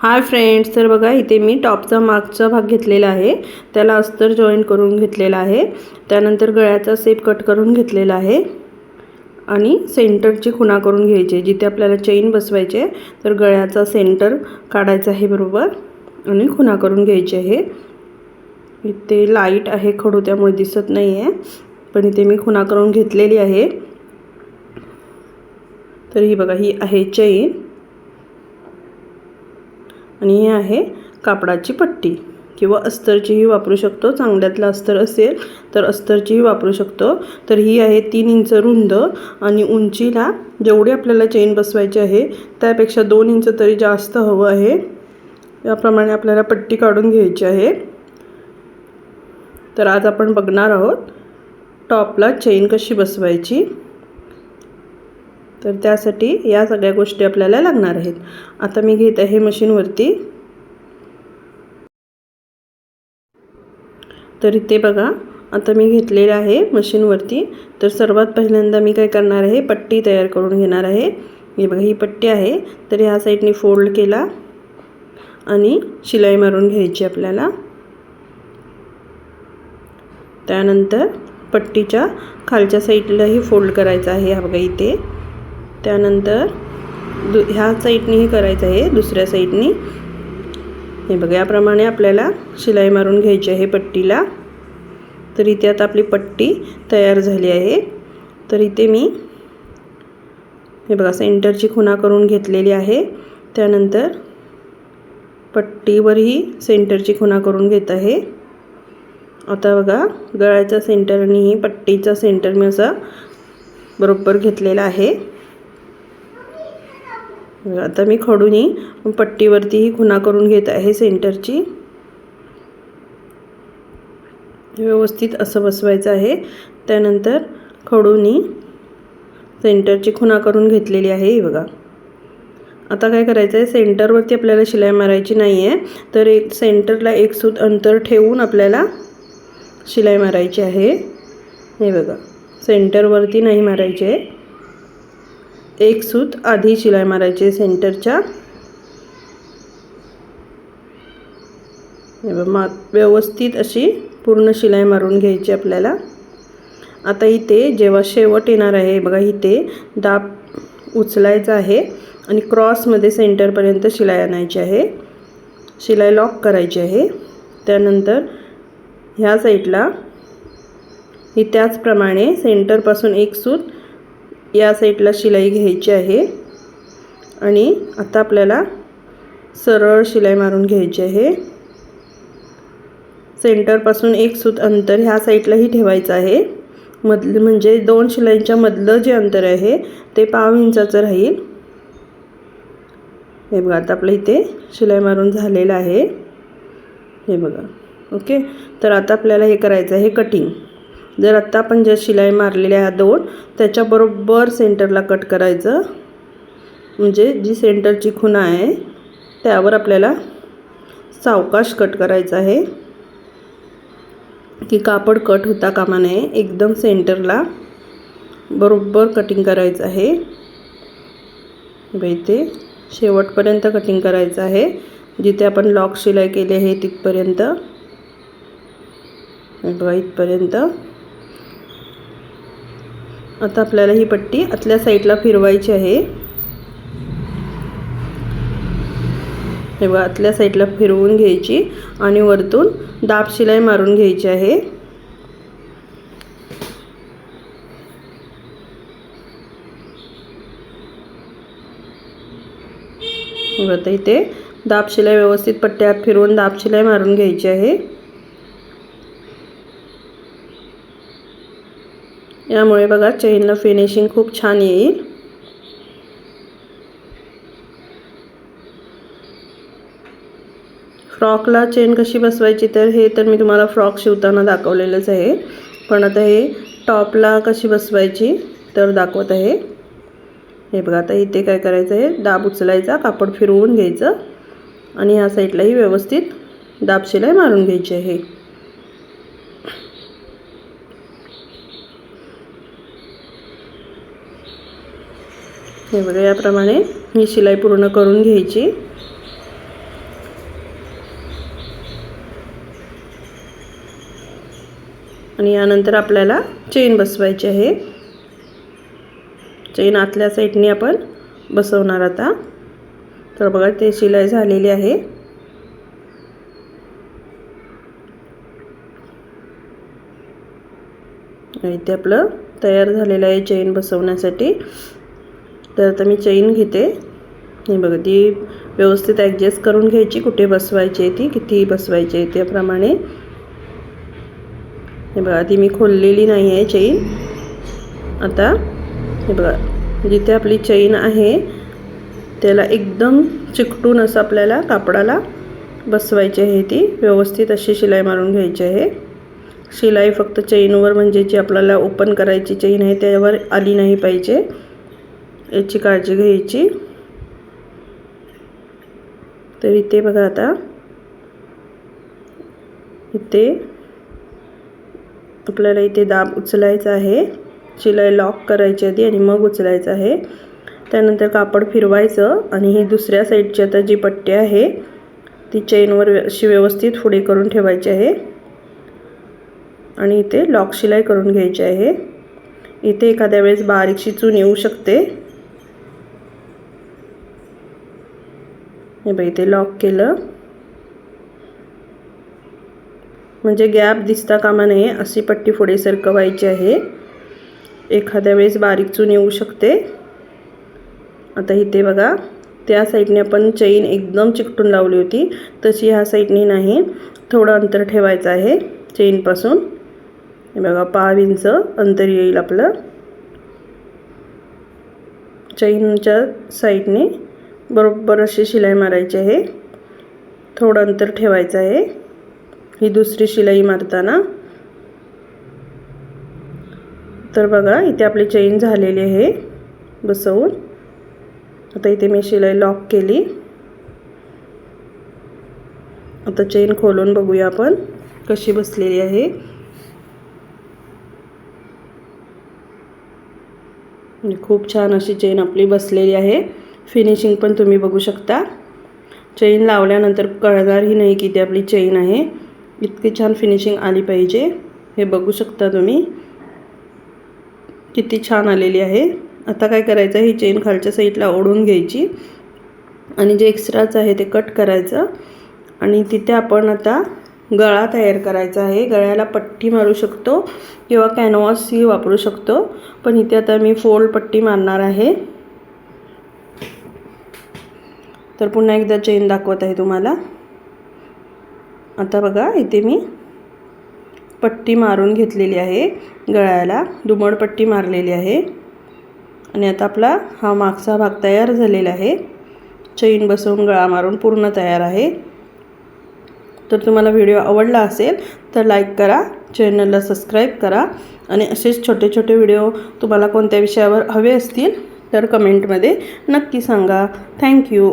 Hi friends तर बघा इथे मी टॉपचा मागचा भाग घेतलेला आहे. त्याला अस्तर जॉईन करून घेतलेला आहे. त्यानंतर गळ्याचा सेप कट करून घेतलेला आहे. आणि सेंटरची खुणा करून घ्यायची जिथे आपल्याला चेन बसवायचे तर गळ्याचा सेंटर काढायचा आहे बरोबर. आणि खुणा करून घ्यायची आहे. इथे लाइट आहे खडू त्यामुळे दिसत नाही आहे पण इथे मी खुणा करून घेतलेली आहे. तर ही बघा ही आहे चेन आणि ही आहे. कापडाची पट्टी किंवा अस्तरचीही वापरू शकतो. चांगल्यातलं अस्तर असेल तर अस्तरचीही वापरू शकतो. तर ही आहे तीन इंच रुंद आणि उंचीला जेवढी आपल्याला चेन बसवायची आहे त्यापेक्षा दोन इंच तरी जास्त हवं आहे. याप्रमाणे आपल्याला पट्टी काढून घ्यायची आहे. तर आज आपण बघणार आहोत टॉपला चेन कशी बसवायची. तर त्यासाठी या सगळ्या गोष्टी आपल्याला लागणार आहेत. आता मी घेत आहे मशीनवरती तर इथे बघा आता मी घेतलेलं आहे मशीनवरती तर सर्वात पहिल्यांदा मी काय करणार आहे पट्टी तयार करून घेणार आहे. हे बघा ही पट्टी आहे. तर ह्या साईडने फोल्ड केला आणि शिलाई मारून घ्यायची आपल्याला. त्यानंतर पट्टीच्या खालच्या साईडलाही फोल्ड करायचं आहे हा बघा इथे. त्यानंतर दु ह्या साईडनेही करायचं आहे दुसऱ्या साईडनी. हे बघा याप्रमाणे आपल्याला शिलाई मारून घ्यायची आहे पट्टीला. तर इथे आता आपली पट्टी तयार झाली आहे. तर इथे मी हे बघा सेंटरची खुणा करून घेतलेली आहे. त्यानंतर पट्टीवरही सेंटरची खुणा करून घेत आहे. आता बघा गळ्याचा सेंटर आणि पट्टीचा सेंटर मी असा बरोबर घेतलेला आहे. आता मी खडूनी पट्टीवरतीही खुणा करून घेत आहे सेंटरची. व्यवस्थित असं बसवायचं आहे. त्यानंतर खडूनी सेंटरची खुणा करून घेतलेली आहे. ही बघा. आता काय करायचं आहे सेंटरवरती आपल्याला शिलाई मारायची नाही आहे तर एक सेंटरला एक सूत अंतर ठेवून आपल्याला शिलाई मारायची आहे. हे बघा. सेंटरवरती नाही मारायची. आहे एक सूत आधी शिलाई मारायची आहे सेंटरच्या मा व्यवस्थित अशी पूर्ण शिलाई मारून घ्यायची आपल्याला. आता इथे जेव्हा शेवट येणार आहे बघा इथे दाब उचलायचा आहे आणि क्रॉसमध्ये सेंटरपर्यंत शिलाई आणायची आहे. शिलाई लॉक करायची आहे. त्यानंतर ह्या साईडला ही त्याचप्रमाणे सेंटरपासून एक सूत या साईडला शिलाई घ्यायची आहे. आणि आता आपल्याला सरळ शिलाई मारून घ्यायची आहे. सेंटरपासून एक सूत अंतर ह्या साईडलाही ठेवायचं आहे. मधलं म्हणजे दोन शिलाईंच्या मधलं जे अंतर आहे ते पाव इंचाचं राहील. हे बघा आता आपलं इथे शिलाई मारून झालेलं आहे. हे बघा ओके? तर आता आपल्याला हे करायचं आहे कटिंग जर आत्ता आपण ज्या शिलाई मारलेल्या ह्या दोन त्याच्याबरोबर सेंटरला कट करायचं. म्हणजे जी सेंटरची खुणा आहे त्यावर आपल्याला सावकाश कट करायचं आहे. की कापड कट होता कामा नये एकदम सेंटरला बरोबर कटिंग करायचं आहे. इथे शेवटपर्यंत कटिंग करायचं आहे. जिथे आपण लॉक शिलाई केली आहे तिथपर्यंत. बघा इथपर्यंत. आता आपल्याला ही पट्टी आतल्या साईडला फिरवायची आहे. हे बघा आतल्या साईडला फिरवून घ्यायची आणि वरतून दाब शिलाई मारून घ्यायची आहे. आता इथे दाब शिलाई व्यवस्थित पट्ट्यात फिरवून दाब शिलाई मारून घ्यायची आहे. यामुळे बघा चेनला फिनिशिंग खूप छान येईल. फ्रॉकला चेन कशी बसवायची तर हे तर मी तुम्हाला फ्रॉक शिवताना दाखवलेलंच आहे. पण आता हे टॉपला कशी बसवायची तर दाखवत आहे. हे बघा आता इथे काय करायचं आहे? दाब उचलायचा कापड फिरवून घ्यायचं. आणि ह्या साईडलाही व्यवस्थित दाब शिलाई मारून घ्यायची आहे. हे बघा याप्रमाणे ही शिलाई पूर्ण करून घ्यायची. आणि यानंतर आपल्याला चेन बसवायची आहे. चेन आतल्या साईडने आपण बसवणार आता. तर बघा ते शिलाई झालेली आहे. इथे आपलं तयार झालेलं आहे चेन बसवण्यासाठी. तर आता मी चेन घेते. हे बघा ती व्यवस्थित ॲडजस्ट करून घ्यायची कुठे बसवायची आहे ती किती बसवायची आहे त्याप्रमाणे. हे बघा ती मी खोललेली नाही आहे चेन. आता हे बघा जिथे आपली चैन आहे त्याला एकदम चिकटून असं आपल्याला कापडाला बसवायची आहे ती. व्यवस्थित अशी शिलाई मारून घ्यायची आहे. शिलाई फक्त चेनवर म्हणजे जी आपल्याला ओपन करायची चेन आहे त्यावर आली नाही पाहिजे. याची काळजी घ्यायची. तर इथे बघा आता. इथे आपल्याला इथे दाब उचलायचा आहे. शिलाई लॉक करायची आधी आणि मग उचलायचं आहे. त्यानंतर कापड फिरवायचं आणि ही दुसऱ्या साईडची आता जी पट्टी आहे ती चेनवर अशी व्यवस्थित पुढे करून ठेवायची आहे. आणि इथे लॉक शिलाई करून घ्यायची आहे. इथे एखाद्या वेळेस बारीकशी चून येऊ शकते. हे बाई इथे लॉक केलं. म्हणजे गॅप दिसता कामा नये अशी पट्टी पुढे सरकवायची आहे. एखाद्या वेळेस बारीक चून येऊ शकते. आता इथे बघा त्या साईडने आपण चेन एकदम चिकटून लावली होती. तशी ह्या साईडने नाही. थोडं अंतर ठेवायचं आहे चेनपासून हे बघा पाव इंच अंतर येईल आपलं. चैनच्या साईडने बरोबर अशी शिलाई मारायची आहे. थोडं अंतर ठेवायचं आहे. ही दुसरी शिलाई मारताना. तर बघा इथे आपली चेन झालेली आहे बसवून. आता इथे मी शिलाई लॉक केली. आता चेन खोलून बघूया आपण कशी बसलेली आहे. खूप छान अशी चेन आपली बसलेली आहे. फिनिशिंग पण तुम्ही बघू शकता. चेन लावल्यानंतर कळणारही नाही की ती आपली चेन आहे. इतकी छान फिनिशिंग आली पाहिजे. हे बघू शकता तुम्ही. किती छान आलेली आहे. आता काय करायचं? ही चेन खालच्या साईडला ओढून घ्यायची. आणि जे एक्स्ट्राच आहे ते कट करायचं. आणि तिथे आपण आता गळा तयार करायचा आहे. गळ्याला पट्टी मारू शकतो किंवा कॅनव्हासही वापरू शकतो. पण इथे आता मी फोल्ड पट्टी मारणार आहे. तर पुन्हा एकदा चेन दाखवत आहे तुम्हाला. आता बघा इथे मी पट्टी मारून घेतलेली आहे गळ्याला. दुमड पट्टी मारलेली आहे. आणि आता आपला हा मागचा भाग तयार झालेला आहे. चेन बसवून गळा मारून पूर्ण तयार आहे. तर तुम्हाला व्हिडिओ आवडला असेल तर लाईक करा चॅनलला सबस्क्राईब करा. आणि असेच छोटे छोटे व्हिडिओ तुम्हाला कोणत्या विषयावर हवे असतील तर कमेंटमध्ये नक्की सांगा. थँक्यू